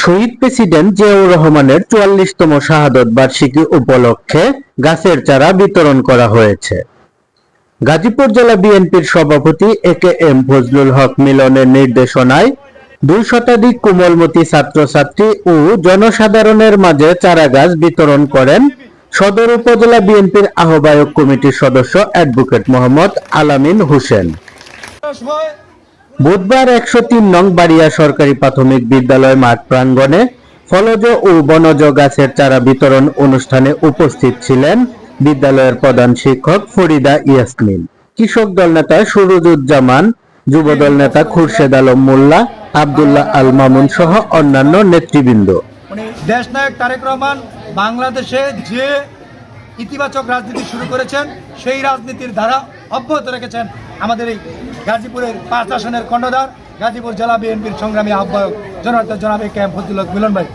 শহীদ president Ziaur রহমানের চুয়াল্লিশতম শাহাদত বার্ষিকী উপলক্ষে গাছের চারা বিতরণ করা হয়েছে। গাজীপুর জেলা বিএনপির সভাপতি এ কে এম ফজলুল হক মিলনের নির্দেশনায় দুই শতাধিক কোমলমতি ছাত্রছাত্রী ও জনসাধারণের মাঝে চারা গাছ বিতরণ করেন সদর উপজেলা বিএনপির আহ্বায়ক কমিটির সদস্য অ্যাডভোকেট মোহাম্মদ আলামিন হোসেন। বুধবার একশো তিন নং বাড়িয়া সরকারি প্রাথমিক বিদ্যালয় মাঠ প্রাঙ্গণে ফলজ ও বনজ গাছের চারা বিতরণ অনুষ্ঠানে উপস্থিত ছিলেন বিদ্যালয়ের প্রধান শিক্ষক ফরিদা ইয়াসমিন। কৃষক দল নেতা সুরুজুজ্জামান যুবদল নেতা খুরশেদ আলম মোল্লা আবদুল্লাহ আল মামুন সহ অন্যান্য নেতৃবৃন্দ। উনি দেশনায়ক তারেক রহমান বাংলাদেশে যে ইতিবাচক রাজনীতি শুরু করেছেন সেই রাজনীতির ধারা অব্যাহত রেখেছেন আমাদের এই গাজীপুরের পাঁচ আসনের কর্ণধার গাজীপুর জেলা বিএনপির সংগ্রামী আহ্বায়ক জনতা জনাব এ ক্যাম ফজলুল মিলন ভাই।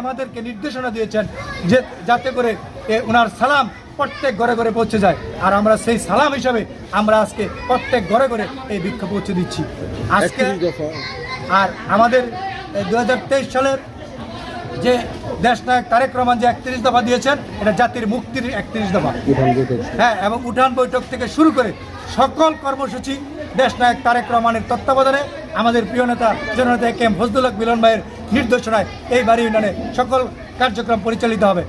আমাদেরকে নির্দেশনা দিয়েছেন যে যাতে করে এ ওনার সালাম প্রত্যেক ঘরে ঘরে পৌঁছে যায়। আর আমরা সেই সালাম হিসাবে আমরা আজকে প্রত্যেক ঘরে ঘরে এই বিক্ষোভ পৌঁছে দিচ্ছি। আজকে আর আমাদের দু হাজার তেইশ সালের যে দেশনায়ক তারেক রহমান যে একত্রিশ দফা দিয়েছেন এটা জাতির মুক্তির একত্রিশ দফা। হ্যাঁ এবং উঠান বৈঠক থেকে শুরু করে সকল কর্মসূচি দেশনায়ক তারেক রহমানের তত্ত্বাবধানে আমাদের প্রিয় নেতা জননেতা কে এম ফজলুল মিলন ভাইয়ের নির্দেশনায় এই বাড়ি ইউনিয়নে সকল কার্যক্রম পরিচালিত হবে।